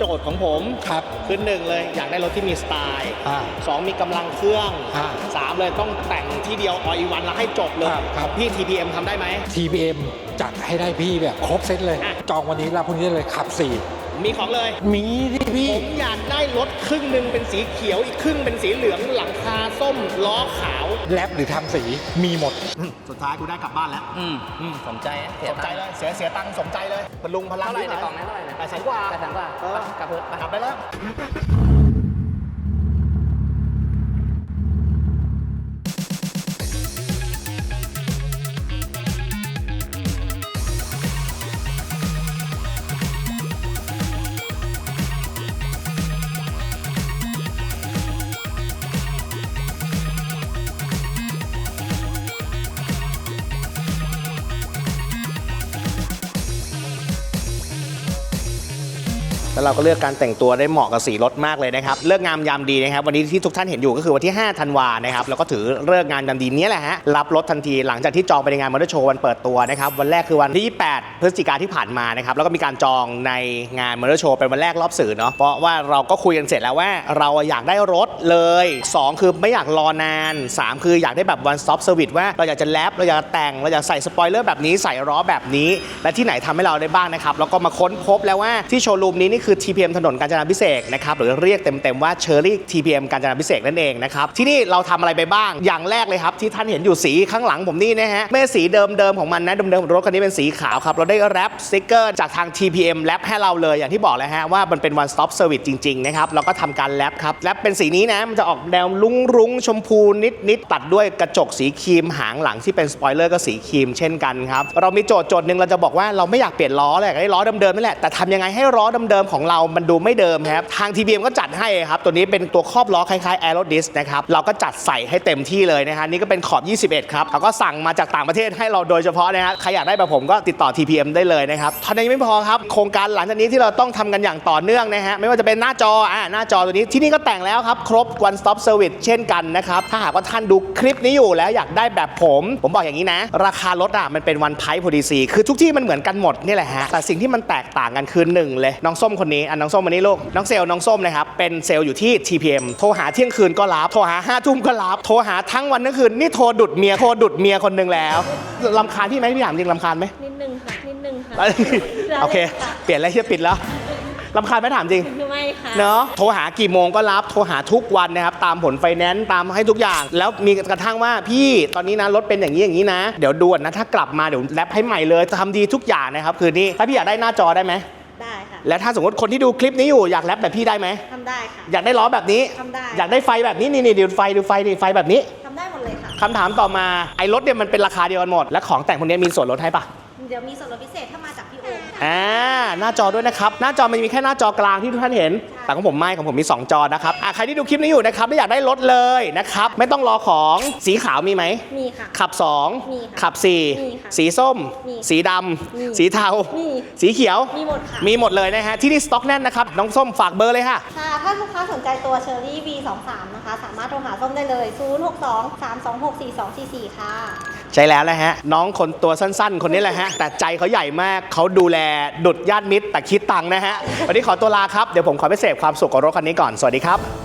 โจทย์ของผมครับคือหนึ่งเลยอยากได้รถที่มีสไตล์อ่าสองมีกำลังเครื่องอ่าสามเลยต้องแต่งที่เดียวออีวันแล้วให้จบเลยครับครับ พี่ TPM ทำได้ไหม TPM จัดให้ได้พี่แบบครบเซตเลย อะ จองวันนี้รับพรุ่งนี้ได้เลยขับ มีของเลย4มีที่พี่ ผมอยากได้รถครึ่งหนึ่งเป็นสีเขียวอีกครึ่งเป็นสีเหลืองหลังคาส้มล้อขาว แรปหรือทำสีมีหมด สุดท้ายกูได้กลับบ้านแล้ว อืมอืมสนใจนะเสีสยนใจตังค์เลยเสียเสียตังค์สมใจเลยพลุงพลังเท่าไหร่ที่ในกล่องนั้นเท่าไหร่นะแปดแสนกว่าแปดแสนกว่าเออ ไปกลับเถอะไปกลับได้แล้ว แล้วเราก็เลือกการแต่งตัวได้เหมาะกับสีรถมากเลยนะครับ เลือกงามยามดีนะครับ วันนี้ที่ทุกท่านเห็นอยู่ก็คือวันที่ 5 ธันวานะครับ แล้วก็ถือเลิกงานยามดีเนี้แหละฮะ รับรถทันทีหลังจากที่จองไปในงานมอเตอร์โชว์วันเปิดตัวนะครับ วันแรกคือวันที่ 8 พฤศจิกาที่ผ่านมานะครับ แล้วก็มีการจองในงานมอเตอร์โชว์เป็นวันแรกรอบสื่อเนาะ เพราะว่าเราก็คุยกันเสร็จแล้วว่าเราอยากได้รถเลย 2 คือไม่อยากรอนาน 3 คืออยากได้แบบ one stop service ว่าเราอยากจะแรปเราอยากจะแต่งเราอยากใส่สปอยเลอร์แบบนี้ใส่ล้อแบบนี้ และที่ไหนทำให้เราได้บ้างนะครับแล้วก็มาค้นพบแล้วว่าที่โชว์รูมนี้นี่คือ TPM ถนนกาญจนาพิเศษกนะครับหรือเรียกเต็มๆว่าเชอรี่ TPM กาญจนาพิเศษกนั่นเองนะครับที่นี่เราทำอะไรไปบ้างอย่างแรกเลยครับที่ท่านเห็นอยู่สีข้างหลังผมนี่นะฮะไม่สีเดิมๆของมันนะเดิมๆของรถคันนี้เป็นสีขาวครับเราได้แรปสติกเกอร์จากทาง TPM แรปให้เราเลยอย่างที่บอกเลยฮะว่ามันเป็น one stop service จริงๆนะครับเราก็ทำการแรปครับแรปเป็นสีนี้นะมันจะออกแนวลุ้งรุ้งชมพูนิดๆตัดด้วยกระจกสีครีมหางหลังที่เป็นสปอยเลอร์ก็สีครีมเช่นกันครับเรามีโจทย์โจทย์หนึ่งเราจะบอกว่าเราไม่อยากเปลี่ยนล้อเลยได้ล้อเดิมๆนั่นแหละแต่ทำยังไงให้ล้อเดิมๆของเรามันดูไม่เดิมครับ ทาง TPM ก็จัดให้ครับ ตัวนี้เป็นตัวครอบล้อคล้ายๆ Aero Disc นะครับ เราก็จัดใส่ให้เต็มที่เลยนะฮะนี่ก็เป็นขอบ 21 ครับเขาก็สั่งมาจากต่างประเทศให้เราโดยเฉพาะนะฮะใครอยากได้แบบผมก็ติดต่อ TPM ได้เลยนะครับเท่านั้นยังไม่พอครับ โครงการหลังจากนี้ที่เราต้องทำกันอย่างต่อเนื่องนะฮะไม่ว่าจะเป็นหน้าจออ่าหน้าจอตัวนี้ที่นี่ก็แต่งแล้วครับครบ one stop service เช่นกันนะครับถ้าหากว่าท่านดูคลิปนี้อยู่แล้วอยากได้แบบผม ผมบอกอย่างนี้นะ ราคารถอะมันเป็นวันไพร์พอดีซีคือทุกที่มันเหมือนกันหมดนี่แหละฮะแต่สิ่งที่มันแตกต่างกันคือหนึ่งเลยน้องส้มคนนี้อะน้องส้มมานี่ลูกน้องเซลล์น้องส้มนะครับเป็นเซลล์อยู่ที่ TPM โทรหาเที่ยงคืนก็รับโทรหาห้าทุ่มก็รับโทรหาทั้งวันทั้งคืนนี่โทรดุดเมียโทรดุดเมียคนหนึ่งแล้วลำคาญพี่ไหมพี่ถามจริงลำคาญไหมนิดนึงค่ะนิดนึงค่ะโอเค เปลี่ยนแล้วเฮียปิดแล้วลำคาญไหมถามจริงไม่ค่ะเนาะโทรหากี่โมงก็รับโทรหาทุกวันนะครับตามผลไฟแนนซ์ตามให้ทุกอย่าง แล้วมีกระทั่งว่าพี่ตอนนี้นะรถเป็นอย่างนี้อย่างนี้นะ เดี๋ยวด่วนนะถ้ากลับมาเดี๋ยวแรปให้ใหม่เลยจะทำดีทุกอย่างนะครับคือนี่ถ้าพี่อยากได้หน้าจอได้ไหมได้ค่ะ แล้วถ้าสมมติคนที่ดูคลิปนี้อยู่อยากแรปแบบพี่ได้ไหมทำได้ค่ะ อยากได้ล้อแบบนี้ ทำได้ อยากได้ไฟแบบนี้นี่นี่ดูไฟดูไฟนี่ไฟแบบนี้ทำได้หมดเลยค่ะ คำถามต่อมาไอ้รถเนี่ยมันเป็นราคาเดียวกันหมด และของแต่งพวกนี้มีส่วนลดให้ปะเดี๋ยวมีส่วนลดพิเศษถ้ามาจากพี่โอมค่ะ อ่า หน้าจอด้วยนะครับ หน้าจอมันมีแค่หน้าจอกลางที่ทุกท่านเห็น แต่ของผมไม่ของผมมี 2 จอนะครับอะใครที่ดูคลิปนี้อยู่นะครับและอยากได้รถเลยนะครับ ไม่ต้องรอของสีขาวมีไหม มีค่ะ ขับ มี2ค่ะขับ มีค่ะ4 สีส้ม มีสีดมีำสีเทา มีสีเขียว มีหมดค่ะ มีหมดเลยนะฮะที่นี่สต็อกแน่นนะครับน้องส้มฝากเบอร์เลยค่ะ ค่ะถ้าลูกค้าสนใจตัวเชอรี่ V23 นะคะ สามารถโทรหาส้มได้เลย 062 326 4244 ค่ะ ใช่แล้วแหละฮะ น้องคนตัวสั้นๆ คนนี้แหละฮะ แต่ใจเขาใหญ่มากเขาดูแลดุดญาติมิตรแต่คิดตังค์นะฮะ วันนี้ขอตัวลาครับ เดี๋ยวผมขอไปเสพความสุขกับรถคันนี้ก่อน สวัสดีครับ